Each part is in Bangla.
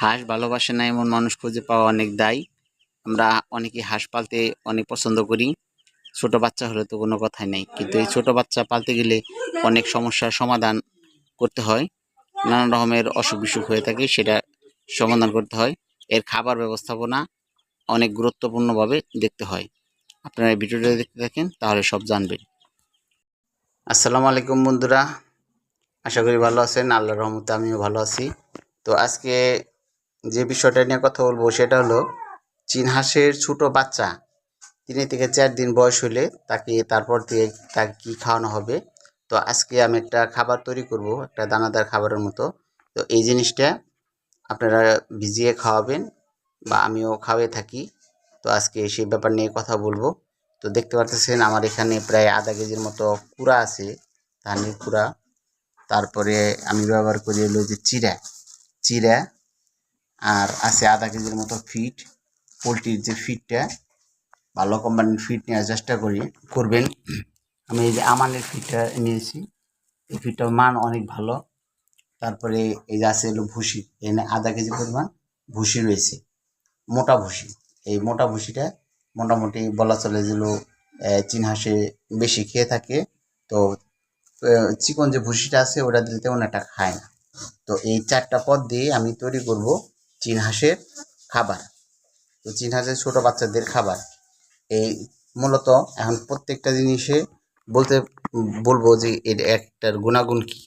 হাঁস ভালোবাসে না এমন মানুষ খুঁজে পাওয়া অনেক দায়। আমরা অনেকে হাঁস পালতে অনেক পছন্দ করি। ছোট বাচ্চা হলে তো কোনো কথাই নেই। কিন্তু এই ছোট বাচ্চা পালতে গেলে অনেক সমস্যার সমাধান করতে হয়। নানান রকমের অসুখ বিসুখ হয়ে থাকে, সেটা সমাধান করতে হয়। এর খাবার ব্যবস্থাপনা অনেক গুরুত্বপূর্ণভাবে দেখতে হয়। আপনারা এই ভিডিওটা দেখতে থাকেন, তাহলে সব জানবেন। আসসালামু আলাইকুম বন্ধুরা। আশা করি ভালো আছেন। আল্লাহর রহমতে আমিও ভালো আছি। তো আজকে যে বিষয়টা নিয়ে কথা বলব সেটা হলো চীন হাঁসের ছোটো বাচ্চা, তিন থেকে চার দিন বয়স হলে তাকে তারপর দিয়ে তাকে কী খাওয়ানো হবে। তো আজকে আমি একটা খাবার তৈরি করব, একটা দানাদার খাবারের মতো। তো এই জিনিসটা আপনারা ভিজিয়ে খাওয়াবেন বা আমিও খাওয়াই থাকি। তো আজকে সেই ব্যাপার নিয়ে কথা বলব। তো দেখতে পারতেছেন আমার এখানে প্রায় আধা কেজির মতো কুড়া আছে, ধানের কুড়া। তারপরে আমি ব্যবহার করি হলো যে চিরা চিরা আর আছে আধা কেজির মতো ফিট পোলট্রির যে ফিটটা ভালো কোম্পানির ফিট নেওয়ার চেষ্টা করি, করবেন। আমি এই যে আমানের ফিটটা নিয়েছি। এই ফিটটার মান অনেক ভালো। তারপরে এই যে আছে হলো ভুসি। এখানে আধা কেজি পরিমাণ ভুসি রয়েছে। মোটা ভুসি। এই মোটা ভুসিটা মোটামুটি বলা চলে যেগুলো চীন হাঁসে বেশি খেয়ে থাকে। তো চিকন যে ভুসিটা আছে, ওটা দিলে তেমন একটা খায় না। তো এই চারটা পদ দিয়ে আমি তৈরি করব। চীন হাঁসের খাবার। তো চীন হাঁসের ছোটো বাচ্চাদের খাবার। এই মূলত এখন প্রত্যেকটা জিনিসে বলতে, বলব যে এর একটার গুণাগুণ কি?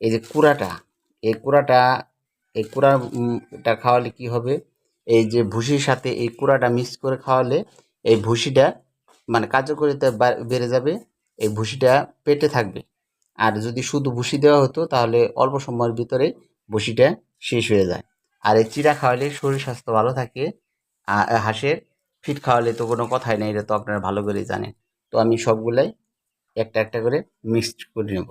এই যে কুড়াটা, এই কুড়াটা এই কুড়াটা খাওয়ালে কি হবে? এই যে ভুসির সাথে এই কুড়াটা মিক্স করে খাওয়ালে এই ভুসিটা মানে কার্যকারিতা বেড়ে যাবে, এই ভুসিটা পেটে থাকবে। আর যদি শুধু ভুসি দেওয়া হতো তাহলে অল্প সময়ের ভিতরে ভুসিটা শেষ হয়ে যায়। আর এই চিরা খাওয়ালে শরীর স্বাস্থ্য ভালো থাকে হাঁসের। ফিট খাওয়ালে তো কোনো কথাই নেই, এটা তো আপনারা ভালো করেই জানেন। তো আমি সবগুলাই একটা একটা করে মিক্সড করে নেব।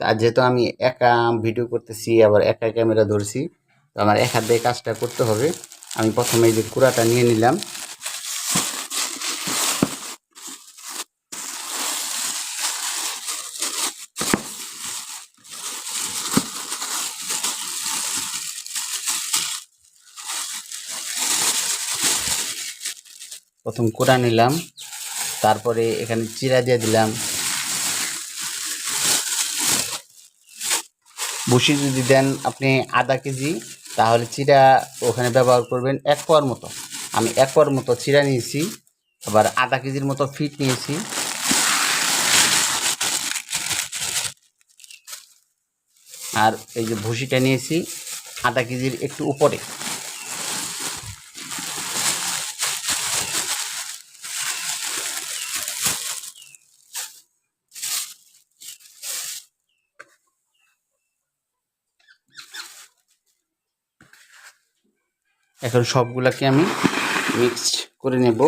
তা যেহেতু আমি একা ভিডিও করতেছি, আবার একা ক্যামেরা ধরছি, তো আমার এক হাত দিয়ে কাজটা করতে হবে। আমি প্রথমে যে কুড়াটা নিয়ে নিলাম। প্রথম কুড়া নিলাম, তারপরে এখানে চিরা দিয়ে দিলাম। ভুসি যদি দেন আপনি আধা কেজি, তাহলে চিরা ওখানে ব্যবহার করবেন এক পোয়ার মতো। আমি এক পোয়ার মতো চিরা নিয়েছি, আবার আধা কেজির মতো ফিট নিয়েছি। আর এই যে ভুসিটা নিয়েছি, আধা কেজির একটু উপরে। এখন সবগুলাকে আমি মিক্সড করে নেব।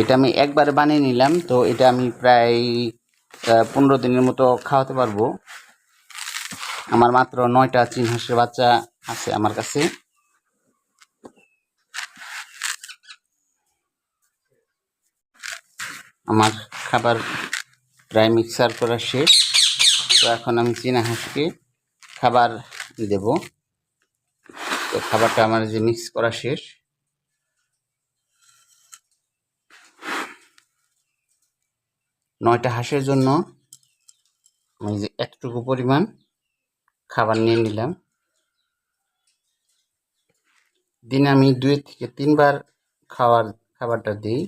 এটা আমি একবারে বানিয়ে নিলাম, তো এটা আমি প্রায় পনেরো দিনের মতো খাওয়াতে পারব। আমার মাত্র নয়টা চীন হাঁসের বাচ্চা আছে আমার কাছে। আমার খাবার প্রায় মিক্সার করা শেষ। তো এখন আমি চীনা হাঁসকে খাবার দেব। তো খাবারটা আমার যে মিক্স করা শেষ। নয়টা হাঁসের জন্য আমি যে একটুকু পরিমাণ খাবার নিয়ে নিলাম। দিনে আমি দুই থেকে তিনবার খাওয়ার খাবারটা দিই।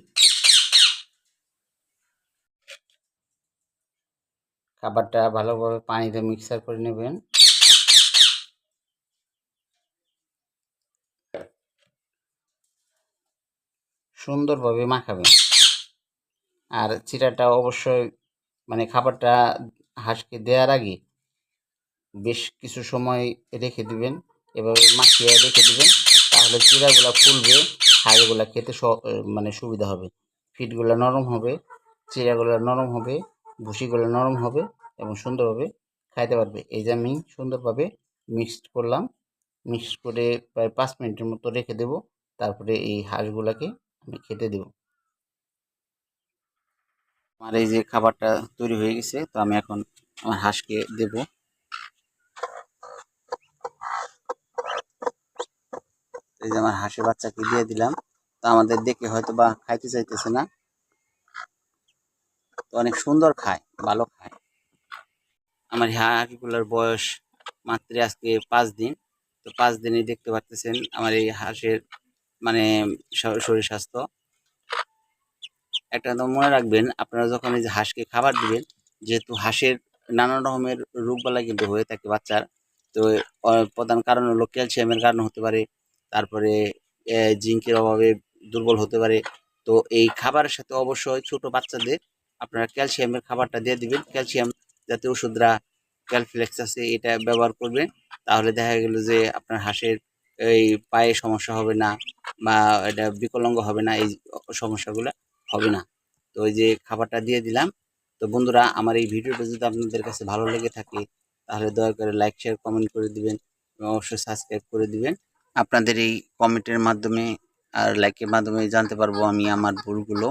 খাবারটা ভালোভাবে পানিতে মিক্সার করে নেবেন। সুন্দরভাবে মাখাবেন। আর চিরাটা অবশ্যই মানে খাবারটা হাঁসকে দেওয়ার আগে বেশ কিছু সময় রেখে দিবেন। এভাবে মাখিয়ে রেখে দিবেন, তাহলে চিরাগুলো ফুলবে, হাড়গুলো খেতে মানে সুবিধা হবে। ফিটগুলো নরম হবে, চিরাগুলো নরম হবে। ভুসিগুলো নরম হবে এবং সুন্দরভাবে খাইতে পারবে। এই যে আমি সুন্দরভাবে মিক্সড করলাম মিক্স করে প্রায় পাঁচ মিনিটের মতো রেখে দেব। তারপরে এই হাঁসগুলাকে আমি খেতে দেব। আমার এই যে খাবারটা তৈরি হয়ে গেছে, তো আমি এখন আমার হাঁসকে দেব। এই যে আমার হাঁসের বাচ্চাকে দিয়ে দিলাম। তো আমাদের দেখে হয়তো বা খাইতে চাইতেছে না। অনেক সুন্দর খায়, ভালো খায়। আমার এই হাঁসগুলোর বয়স মাত্র আজকে পাঁচ দিন। তো পাঁচ দিনে দেখতে পাচ্ছেন আমার এই হাঁসের মানে শরীর স্বাস্থ্য। একটা তো মনে রাখবেন, আপনারা যখন এই যে হাঁসকে খাবার দিবেন, যেহেতু হাঁসের নানা রকমের রোগবালা কিন্তু হয়ে থাকে বাচ্চার, তো প্রধান কারণ হলো ক্যালসিয়ামের কারণ হতে পারে, তারপরে জিঙ্কের অভাবে দুর্বল হতে পারে। তো এই খাবারের সাথে অবশ্যই ছোট বাচ্চাদের আপনারা ক্যালসিয়ামের খাবারটা দিয়ে দিবেন। ক্যালসিয়াম যাতে ওষুধরা ক্যালফ্লেক্স আছে, এটা ব্যবহার করবেন। তাহলে দেখা গেল যে আপনার হাঁসের এই পায়ে সমস্যা হবে না বা এটা বিকলাঙ্গ হবে না, এই সমস্যাগুলো হবে না। তো ওই যে খাবারটা দিয়ে দিলাম। তো বন্ধুরা, আমার এই ভিডিওটা যদি আপনাদের কাছে ভালো লেগে থাকে, তাহলে দয়া করে লাইক শেয়ার কমেন্ট করে দিবেন এবং অবশ্যই সাবস্ক্রাইব করে দিবেন। আপনাদের এই কমেন্টের মাধ্যমে আর লাইকের মাধ্যমে জানতে পারব আমি আমার ভুলগুলো।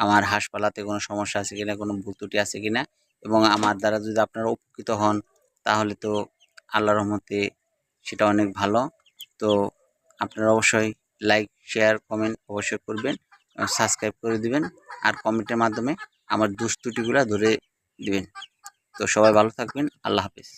আমার হাঁসপালাতে কোনো সমস্যা আছে কিনা, কোনো ভুল ত্রুটি আছে কিনা এবং আমার দ্বারা যদি আপনারা উপকৃত হন, তাহলে তো আল্লাহর রহমতে সেটা অনেক ভালো। তো আপনারা অবশ্যই লাইক শেয়ার কমেন্ট অবশ্যই করবেন সাবস্ক্রাইব করে দিবেন আর কমেন্টের মাধ্যমে আমার দুষ্ত্রুটিগুলো ধরে দিবেন। তো সবাই ভালো থাকবেন, আল্লাহ হাফিজ।